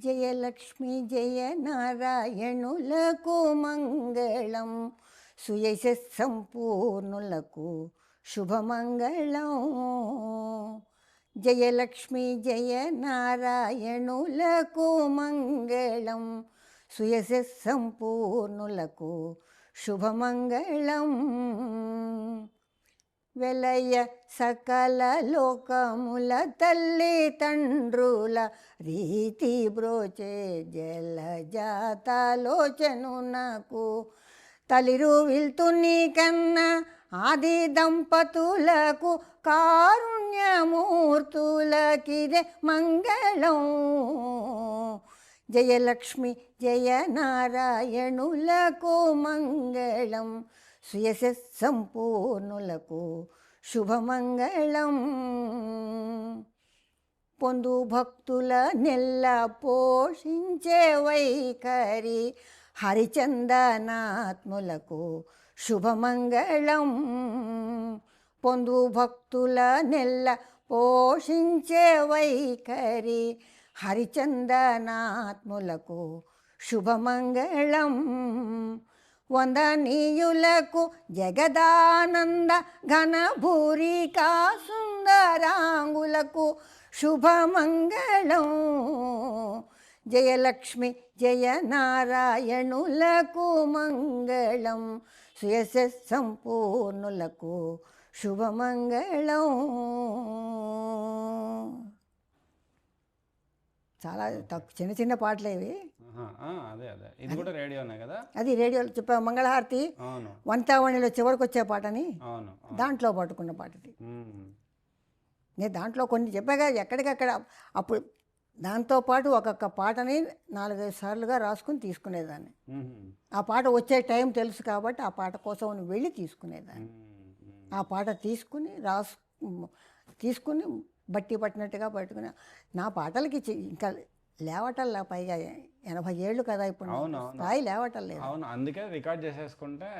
జయలక్ష్మి జయ నారాయణులకు మంగళం సుయశ సంపూర్ణులకు శుభమంగళం. జయలక్ష్మి జయ నారాయణులకు మంగళం సుయశ సంపూర్ణులకు శుభమంగళం. వెలయ సకల లోకముల తల్లి తండ్రుల రీతి బ్రోచే జల జలజాతలోచనునకు తలిరు విల్తుని కన్నా ఆది దంపతులకు కారుణ్యమూర్తులకిదే మంగళం. జయలక్ష్మి జయ నారాయణులకు మంగళం. సుయశ సంపూర్ణులకు శుభమంగళం. పొందు భక్తుల నెల్ల పోషించే వైఖరి హరిచందనాత్ములకు శుభమంగళం. పొందు భక్తుల నెల్ల పోషించే వైఖరి హరిచందనాత్ములకు శుభమంగళం. వందనీయులకు జగదానంద ఘనభూరికా సుందరాంగులకు శుభమంగళం. జయలక్ష్మి జయ నారాయణులకు మంగళం. సుయశ సంపూర్ణులకు శుభమంగళం. చాలా తక్కువ చిన్న చిన్న పాటలు ఇవి. అదే అదే. ఇది కూడా రేడియోనే కదా? అది రేడియోలో చెప్పా మంగళహారతి వంతావణిలో చివరికి వచ్చే పాటని. దాంట్లో పట్టుకున్న పాటది. ఉమ్, నేను దాంట్లో కొన్ని చెప్పాగా ఎక్కడికక్కడ అప్పుడు దాంతోపాటు ఒక్కొక్క పాటని నాలుగైదు సార్లుగా రాసుకుని తీసుకునేదాన్ని. ఆ పాట వచ్చే టైం తెలుసు కాబట్టి ఆ పాట కోసం వెళ్ళి తీసుకునేదాన్ని. ఆ పాట తీసుకుని రాసు తీసుకుని బట్టి పట్టినట్టుగా పట్టుకుని నా పాటలకి ఇంకా లేవటల్లా పైగా ఎనభై ఏళ్ళు కదా ఇప్పుడు. స్థాయి లేవటం లేదు. అవును అందుకే రికార్డ్ చేసేసుకుంటే